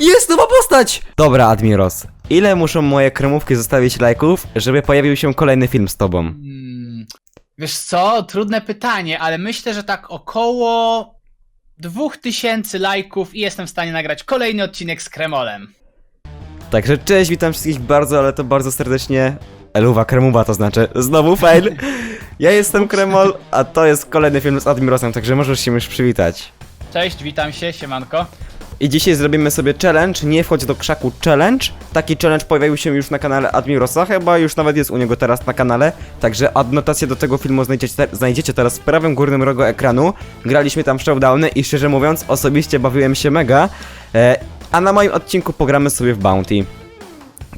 Jest nowa postać! Dobra, Admiros. Ile muszą moje kremówki zostawić lajków, żeby pojawił się kolejny film z tobą? Hmm, wiesz co, trudne pytanie, ale myślę, że tak około 2000 lajków i jestem w stanie nagrać kolejny odcinek z Kremolem. Także cześć, witam wszystkich bardzo, ale to bardzo serdecznie. Eluwa, kremuwa to znaczy. Znowu fail. Ja jestem Kremol, a to jest kolejny film z Admirosem, także możesz się już przywitać. Cześć, witam się, siemanko. I dzisiaj zrobimy sobie challenge, nie wchodź do krzaku challenge. Taki challenge pojawił się już na kanale Admirosa, chyba już nawet jest u niego teraz na kanale. Także adnotację do tego filmu znajdziecie, znajdziecie teraz w prawym górnym rogu ekranu. Graliśmy tam w showdowny i szczerze mówiąc, osobiście bawiłem się mega. E, a na moim odcinku pogramy sobie w Bounty.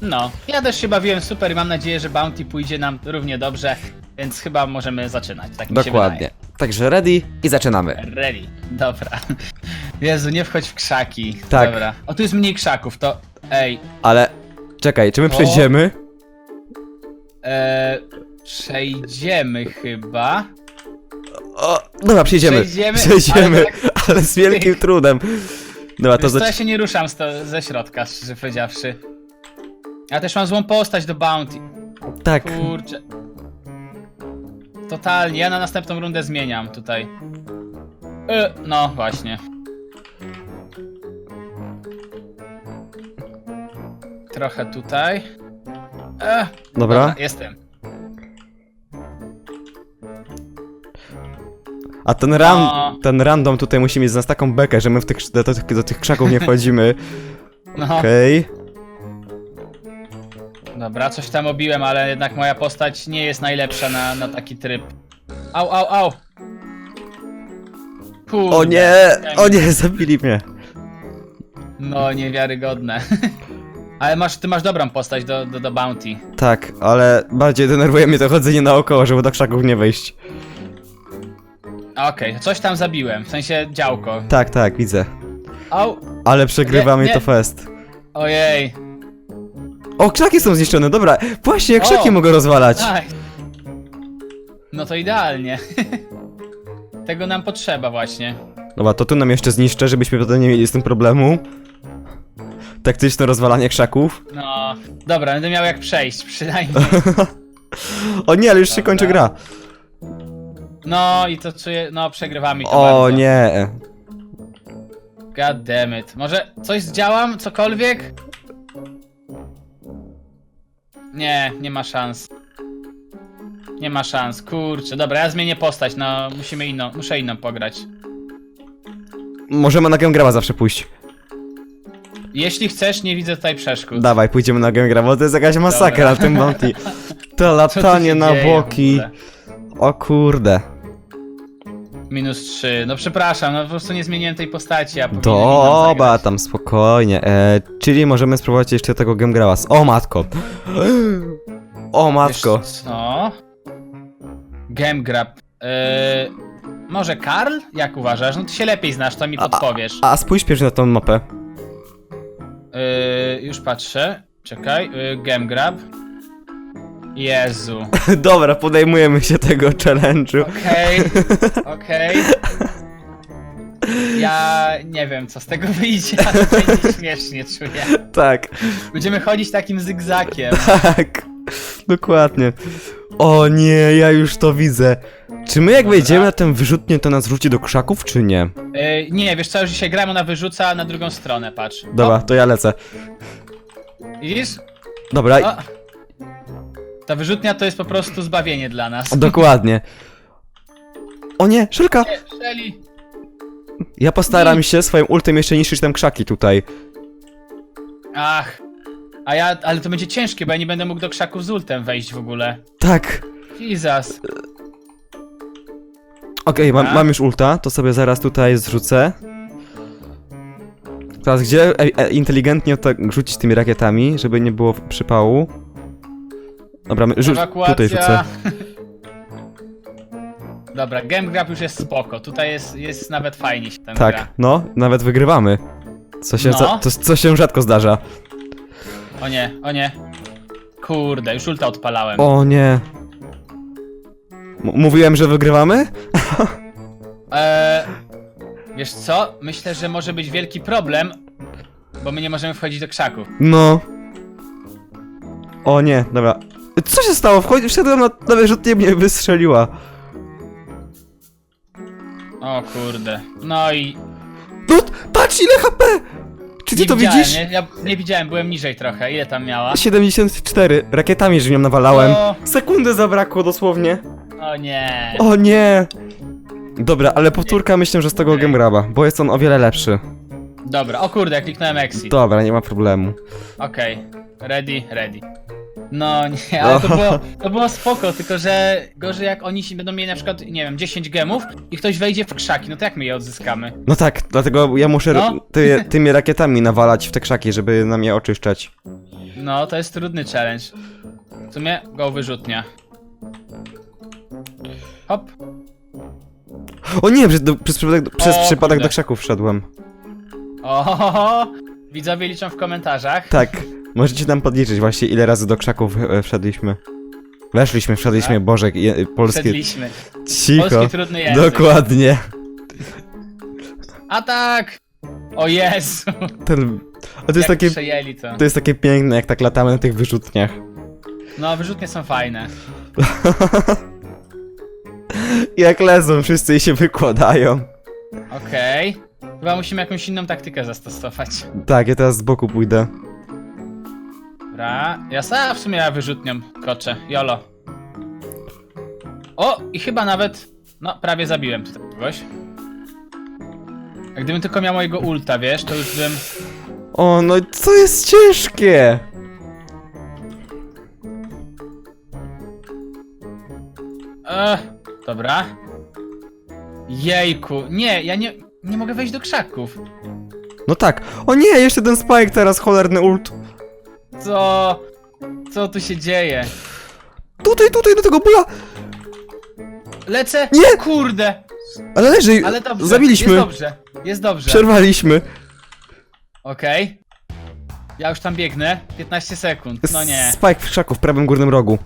No, ja też się bawiłem super i mam nadzieję, że Bounty pójdzie nam równie dobrze, więc chyba możemy zaczynać, tak mi się Dokładnie. Także ready i zaczynamy. Ready, dobra. Jezu, nie wchodź w krzaki. Tak. Dobra. O, tu jest mniej krzaków, to... Ej, Ale czekaj, czy my O. przejdziemy? e, przejdziemy chyba. O, dobra, przejdziemy. Przejdziemy, Przejdziemy, ale ale, z wielkim trudem. Dobra, to Wiesz co, ja zac... się nie ruszam z to, ze środka, szczerze powiedziawszy. Ja też mam złą postać do Bounty. Tak. Kurczę. Totalnie, ja na następną rundę zmieniam tutaj. E, no, właśnie. Trochę tutaj. E, Dobra. jestem. A ten, ran, No. ten random tutaj musi mieć z nas taką bekę, że my w tych, do, do, tych- do tych krzaków nie wchodzimy. No, Okej. dobra, coś tam obiłem, ale jednak moja postać nie jest najlepsza na, na taki tryb. Au, au, au! Kurde. O nie! O nie, zabili mnie. No, niewiarygodne. Ale masz, ty masz dobrą postać do, do, do Bounty. Tak, ale bardziej denerwuje mnie to chodzenie naokoło, żeby do krzaków nie wejść. Okej, coś tam zabiłem, w sensie działko. Tak, tak, widzę. Au! Ale przegrywamy Nie, nie. to fest. Ojej! O, krzaki są zniszczone, dobra. Właśnie, krzaki O. mogę rozwalać. Aj. No to idealnie. Tego nam potrzeba właśnie. Dobra, to tu nam jeszcze zniszczę, żebyśmy potem nie mieli z tym problemu. Taktyczne rozwalanie krzaków. No, dobra, będę miał jak przejść, przynajmniej. O nie, ale już się kończy gra. No i to czuję, no przegrywamy to O bardzo. nie. God damn it. Może coś zdziałam? Cokolwiek? Nie, nie ma szans. Nie ma szans, kurczę. Dobra, ja zmienię postać, no musimy inną, muszę inną pograć. Możemy na Gemgraba zawsze pójść. Jeśli chcesz, nie widzę tutaj przeszkód. Dawaj, pójdziemy na Gemgraba, bo to jest jakaś masakra na tym bounty. To Co tu latanie na dzieje w boki. ogóle? O kurde. Minus 3. No przepraszam, no po prostu nie zmieniłem tej postaci, a powinienem inną Dobra, zagrać. tam spokojnie. E, czyli możemy spróbować jeszcze tego Gemgraba. O matko. O matko. Wiesz co? Game Grab. Yy, może Karl? Jak uważasz? No ty się lepiej znasz, to mi podpowiesz. A spójrz pierwszy na tą mapę. Yy, już patrzę. Czekaj. Yy, game Grab. Jezu. Dobra, podejmujemy się tego challenge'u. Okej. Okej. Ja nie wiem, co z tego wyjdzie, ale będzie śmiesznie czuję. Tak, Będziemy chodzić takim zygzakiem. tak. Dokładnie. O nie, ja już to widzę. Czy my jak Dobra. wejdziemy na tę wyrzutnię, to nas wrzuci do krzaków, czy nie? Yy, nie, wiesz co, już dzisiaj gram, ona wyrzuca na drugą stronę, patrz. Dobra, to ja lecę. O, widzisz? Dobra, O. Ta wyrzutnia to jest po prostu zbawienie dla nas. dokładnie. O nie, Szelka! Nie. Ja postaram się swoim ultem jeszcze niszczyć tam krzaki tutaj. Ach. A ja, ale to będzie ciężkie, bo ja nie będę mógł do krzaków z ultem wejść w ogóle. Tak. Jesus. Okej, mam, A? mam już ulta, to sobie zaraz tutaj zrzucę. Teraz gdzie e, e, inteligentnie to rzucić tymi rakietami, żeby nie było przypału. Dobra, my- rzu tutaj rzucę. Dobra, game grab już jest spoko. Tutaj jest, jest nawet fajnie się tam Tak, gra. no, nawet wygrywamy. Co się, No. za, co się rzadko zdarza. O nie, o nie. Kurde, już ulta odpalałem. O nie. M mówiłem, że wygrywamy? Eee, wiesz co? Myślę, że może być wielki problem. bo my nie możemy wchodzić do krzaków. No. O nie, dobra. Co się stało? Wchodzi, wszedłem na, na wyrzutnię mnie wystrzeliła. O kurde. No i... No, patrz ile HP! Czy ty nie to widziałem, widzisz? Nie? Ja nie widziałem, byłem niżej trochę. Ile tam miała? 74. Rakietami, że nią nawalałem. O, Sekundę zabrakło dosłownie. o nie. O nie! Dobra, ale powtórka myślę, że z tego Game Graba, bo jest on o wiele lepszy. Dobra, o kurde, kliknąłem exit. Dobra, nie ma problemu. Okej, ready, ready. No nie, ale to było, to było spoko, tylko że gorzej jak oni się będą mieli na przykład, nie wiem, 10 gemów i ktoś wejdzie w krzaki, no to jak my je odzyskamy? No tak, dlatego ja muszę No. ty, tymi rakietami nawalać w te krzaki, żeby nam je oczyszczać. No, to jest trudny challenge. W sumie go wyrzutnia. Hop. O nie, przez, do, przez, przypadek, przez O, przypadek kurde. do krzaków wszedłem. O, widzowie liczą w komentarzach. Tak, możecie nam podliczyć właśnie ile razy do krzaków e, wszedliśmy. Weszliśmy, wszedliśmy, Tak. Boże, je, polskie... Przedliśmy. Cicho, Polski trudny język. dokładnie. Atak! O Jezu! Ten... A to jest jak takie... przejęli to. To jest takie piękne, jak tak latamy na tych wyrzutniach. No, wyrzutnie są fajne. Jak lezą wszyscy i się wykładają. Okej. Chyba musimy jakąś inną taktykę zastosować. Tak, ja teraz z boku pójdę. Dobra. Ja sam w sumie ja wyrzutnią koczę. Jolo. O! I chyba nawet... No, prawie zabiłem tutaj kogoś. A gdybym tylko miał mojego ulta, wiesz, to już bym... O, no co jest ciężkie? Ech, dobra. Jejku. Nie, ja nie... Nie mogę wejść do krzaków. No tak. O nie, jeszcze ten spike teraz, cholerny ult. Co... Co tu się dzieje? Tutaj, tutaj, do tego bula. Lecę? Nie! Kurde! Ale leży, Ale dobrze. zabiliśmy. Jest dobrze. Jest dobrze. Przerwaliśmy. Okej. Ja już tam biegnę. 15 sekund. No nie. Spike w krzaku w prawym górnym rogu.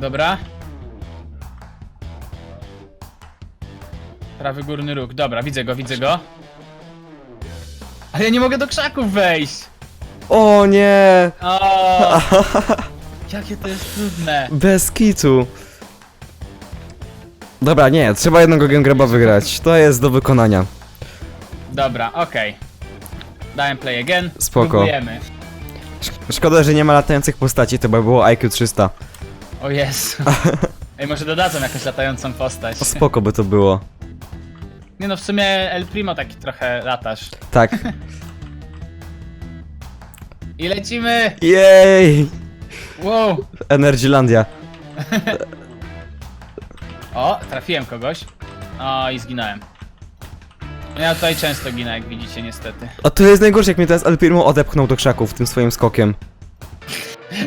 Dobra. Prawy górny róg. Dobra, widzę go, widzę go. Ale ja nie mogę do krzaków wejść. O nie. O, jakie to jest trudne. Bez kitu. Dobra, nie, trzeba jednego game graba wygrać. To jest do wykonania. Dobra, okej. Dałem play again. Spoko. Próbujemy. Sz- Szkoda, że nie ma latających postaci, to by było IQ 300. O Jezu. Ej, może dodadzą jakąś latającą postać. O, spoko by to było. Nie no, w sumie El Primo taki trochę latasz. Tak. I lecimy! Jej! Wow! Energylandia. O, trafiłem kogoś. O, i zginąłem. Ja tutaj często ginę, jak widzicie, niestety. A to jest najgorsze, jak mnie teraz El Primo odepchnął do krzaków tym swoim skokiem.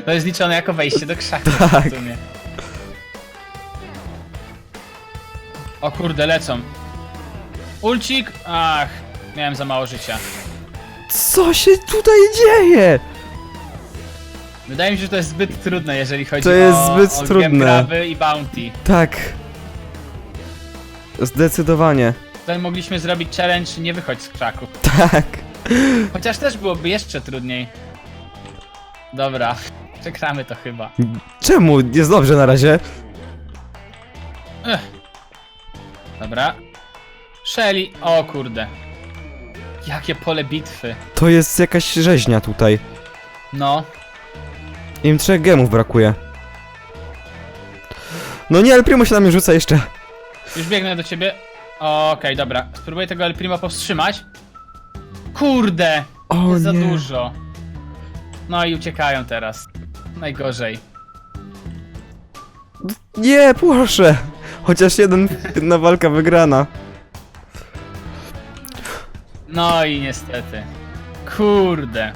To jest liczone jako wejście do krzaku Tak. w sumie. O kurde, lecą. Ulcik! Ach, miałem za mało życia. Co się tutaj dzieje? Wydaje mi się, że to jest zbyt trudne, jeżeli chodzi To jest o, zbyt o trudne. Gemgraby i Bounty. Tak. Zdecydowanie. Tutaj mogliśmy zrobić challenge nie wychodź z krzaku. Tak. Chociaż też byłoby jeszcze trudniej. Dobra, przegramy to chyba. Czemu? Jest dobrze na razie. Dobra. Shelly, o kurde. Jakie pole bitwy. To jest jakaś rzeźnia tutaj. No, Im trzech gemów brakuje. No nie, El Primo się na mnie rzuca jeszcze. już biegnę do ciebie. Okej, dobra. Spróbuję tego El Primo powstrzymać. Kurde! O Jest za nie. dużo. No i uciekają teraz. Najgorzej. Nie, proszę. Chociaż jeden, jedna walka wygrana. No i niestety. Kurde.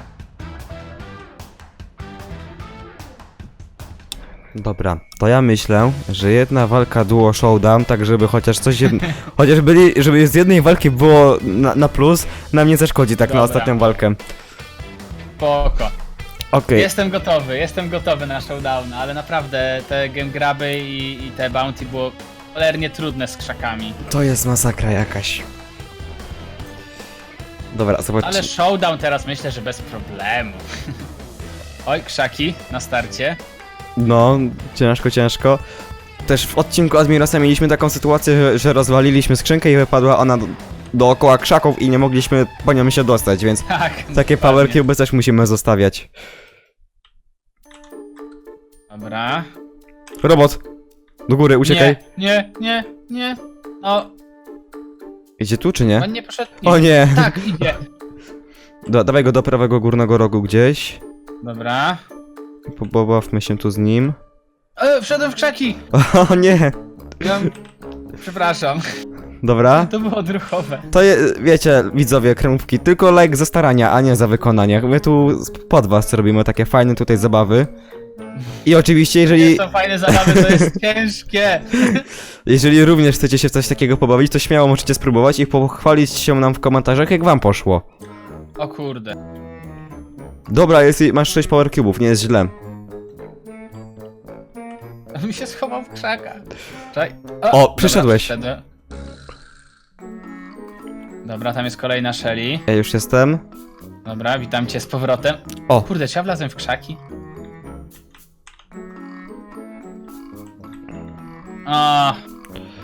Dobra, to ja myślę, że jedna walka duo showdown, tak żeby chociaż coś, jed... chociaż byli, żeby z jednej walki było na, na plus, nam nie zaszkodzi tak na Dobra. ostatnią walkę. Spoko. Okej, Jestem gotowy, jestem gotowy na showdown, ale naprawdę te game graby i, i te bounty było cholernie trudne z krzakami. to jest masakra jakaś. Dobra, zobacz. Ale showdown teraz myślę, że bez problemu. Oj, krzaki na starcie. No, ciężko, ciężko. Też w odcinku Admirosa mieliśmy taką sytuację, że, że rozwaliliśmy skrzynkę i wypadła ona do, dookoła krzaków i nie mogliśmy po nią się dostać, więc Tak. takie dokładnie. power cube też musimy zostawiać. Dobra. Robot! Do góry, uciekaj. Nie, nie, nie, nie. O, Idzie tu czy nie? on nie poszedł. O nie! Tak, idzie. Da, dawaj go do prawego górnego rogu gdzieś. Dobra. Po- Pobawmy się tu z nim. E, wszedłem w krzaki. O nie! Ja... Przepraszam, Dobra. to było odruchowe. To je, wiecie, widzowie, kremówki, tylko like za starania, a nie za wykonanie. My tu z- pod was robimy takie fajne tutaj zabawy. I oczywiście, jeżeli, są fajne zabawy, to jest ciężkie. jeżeli również chcecie się w coś takiego pobawić, to śmiało możecie spróbować i pochwalić się nam w komentarzach, jak wam poszło. O kurde. Dobra, jest, masz 6 power nie jest źle. Mi się schował w krzakach. Czekaj. O, dobra, przyszedłeś. przyszedłem. Dobra, tam jest kolejna Shelly. Ja już jestem. Dobra, witam cię z powrotem. O. Kurde, czy ja wlazłem w krzaki? O,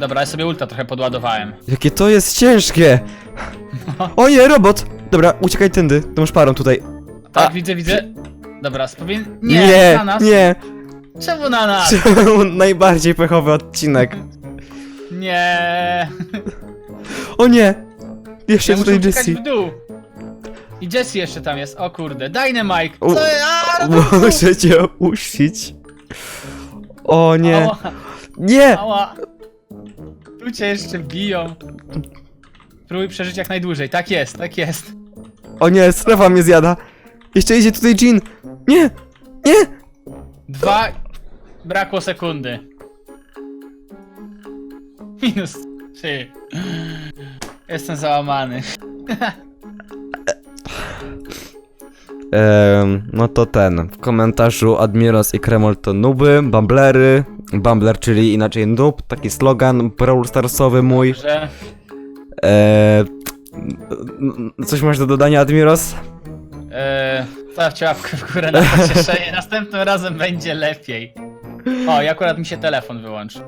dobra, ja sobie ulta trochę podładowałem. Jakie to jest ciężkie! O nie, robot! Dobra, uciekaj tędy, to masz parą tutaj. Tak, A, widzę, widzę. Dobra, spowin... Nie, nie, na nas. nie. Czemu na nas? Czemu najbardziej pechowy odcinek? Nie. O nie! Jeszcze Ja muszę tutaj uciekać Jessie. w dół. I Jessie jeszcze tam jest, o kurde. Dynamite! U- Co ja? Muszę cię uścić. O nie. Ała, Nie! ała. Tu cię jeszcze biją. Próbuj przeżyć jak najdłużej. Tak jest, tak jest. O nie, strefa mnie zjada. Jeszcze idzie tutaj Jean. Nie! Nie! Dwa... Brakło sekundy. Minus trzy. Jestem załamany. No to ten. W komentarzu Admiros i Kremol to nuby, bumblery. Bumbler, czyli inaczej noob, taki slogan Brawl Starsowy mój. Że... N- coś masz do dodania, Admiros? Eee, stawcie łapkę w górę na pocieszenie. Następnym razem będzie lepiej. O, i akurat mi się telefon wyłączy.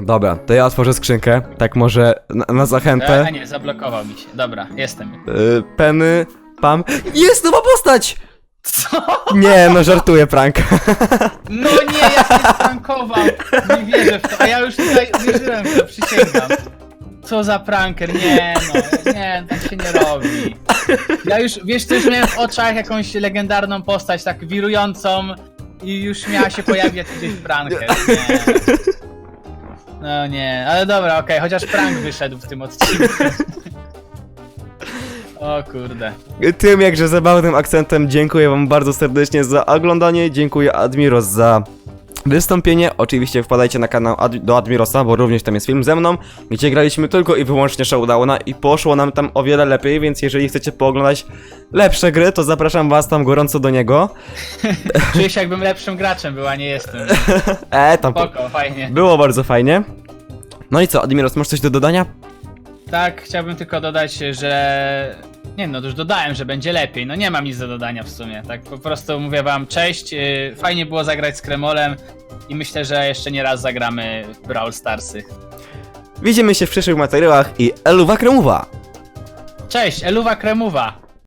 Dobra, to ja otworzę skrzynkę, tak może na, na E, zachętę. a nie, zablokował mi się. Dobra, jestem. Eee, peny, pam. Jest nowa postać! Co? Nie, no żartuję, prank. No nie, ja się sprankował. Nie wierzę w to. A ja już tutaj wierzyłem w to, przysięgam. Co za pranker, nie no, nie, tak się nie robi. Ja już, wiesz co, już miałem w oczach jakąś legendarną postać, tak wirującą i już miała się pojawiać gdzieś pranker, nie. No nie, ale dobra, okej, chociaż prank wyszedł w tym odcinku. O kurde. Tym jakże zabawnym akcentem dziękuję wam bardzo serdecznie za oglądanie, dziękuję Admiros za wystąpienie. Oczywiście wpadajcie na kanał Ad do Admirosa, bo również tam jest film ze mną, gdzie graliśmy tylko i wyłącznie Showdowna i poszło nam tam o wiele lepiej, więc jeżeli chcecie pooglądać lepsze gry, to zapraszam was tam gorąco do niego. Czuję się jakbym lepszym graczem był, a nie jestem. E, tam po- Spoko, fajnie. było bardzo fajnie. No i co, Admiros, masz coś do dodania? Tak, chciałbym tylko dodać, że. Nie no, już dodałem, że będzie lepiej. No nie mam nic do dodania w sumie. Tak po prostu mówię wam cześć. yy, Fajnie było zagrać z Kremolem i myślę, że jeszcze nie raz zagramy w Brawl Starsy. Widzimy się w przyszłych materiałach i Eluwa Kremowa! Cześć, Eluwa Kremowa!